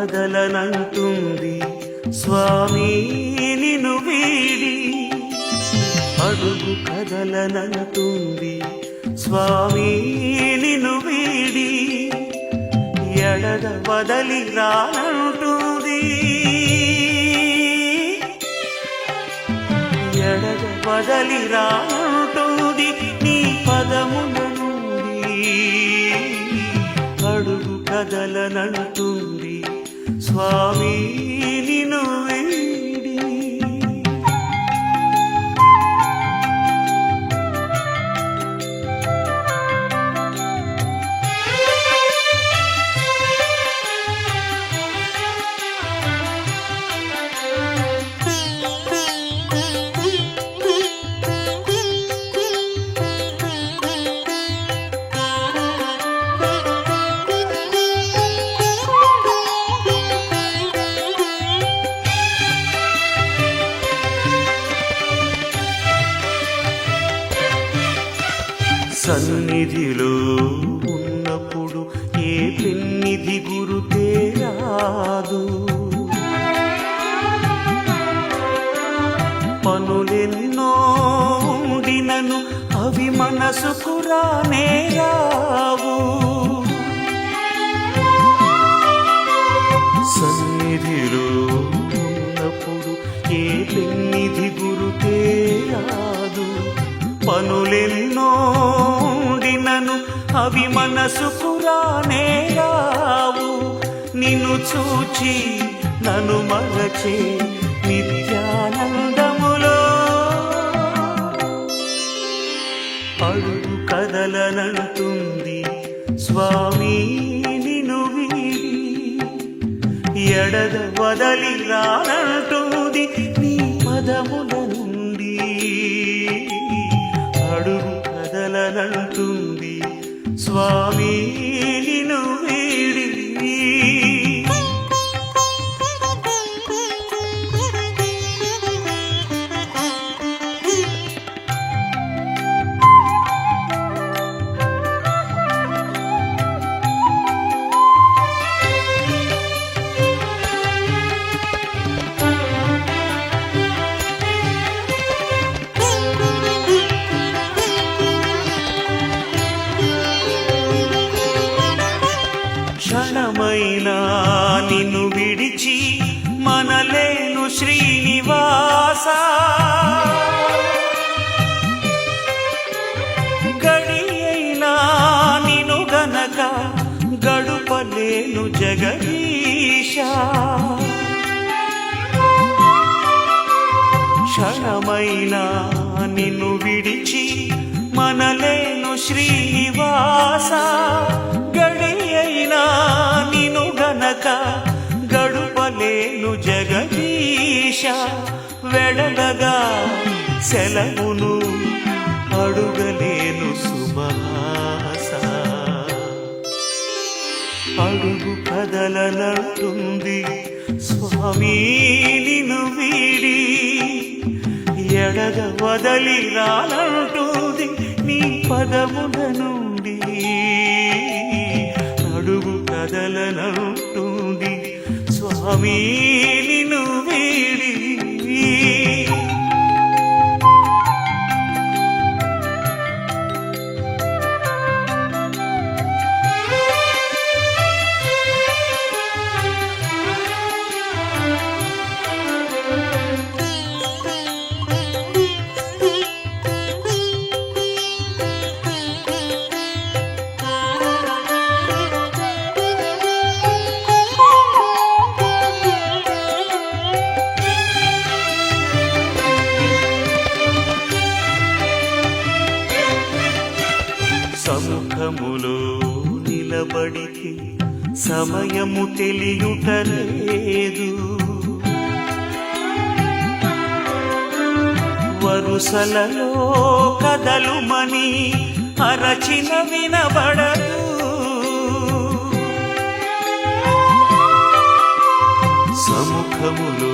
కదలనంటుంది. స్వామి నిను వీడి అడుగు కదలనంటుంది. స్వామి నిను వీడి ఎడద వదలి రానంటుంది. ఎడద వదలి రానంటుంది నీ పదముల నుండి. అడుగు కదలనంటుంది. స్వామి నిను సన్నిధిలో ఉన్నప్పుడు ఏ పెన్నిధి గురుతే రాదు పనులెన్నో ఉండినను అవి మనసుకు రానే రావు. సన్నిధిలో ఉన్నప్పుడు ఏ పెన్నిధి గురుతే రాదు పనులెన్నో అవి మనసుకు రానే రావు. నిన్ను చూచి నన్ను మరచే నిత్యానందములో. అడుగు కదలనంటుంది స్వామి నిను వీడి. ఎడద వదలి రానంటుంది నీ పదములను స్వామి నిన్ను విడిచి మనలేను శ్రీనివాస. గడి అయినా గనక గడుపలేను జగదీశ. క్షణమైనా నిన్ను విడిచి మనలేను శ్రీనివాస. గడి అయినా నిన్ను గనక గడుపలేను జగదీశ వెడలగా సెలవును అడుగలేను సుమహాస అడుగు కదలనంటుంది స్వామి నిను వీడి ఎడగ వదలి రానంటుంది నీ పదముల నుండి. స్వామి నిలబడితే సమయము తెలియుటలేదు. వరుసలలో కదలుమని అరచిన వినబడదు. సముఖములో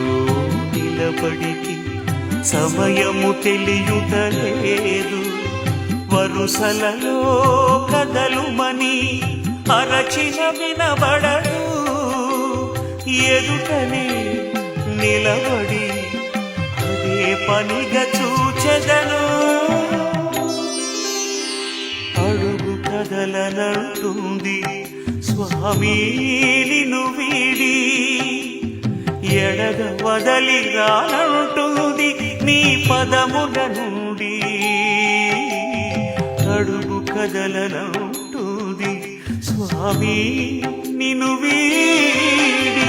నిలబడికి సమయము తెలియుటలేదు. వరుసలలో కదలుమని అరచిన వినబడడు ఎదుటనే నిలబడి అదే పనిగా చూచెదను. అడుగు కదలనంటుంది స్వామి నిన్ను వీడి. ఎడగ వదలి రానంటుంది నీ పదముల నుండి. అడుగు కదలనంటుంది స్వామి నిను వీడి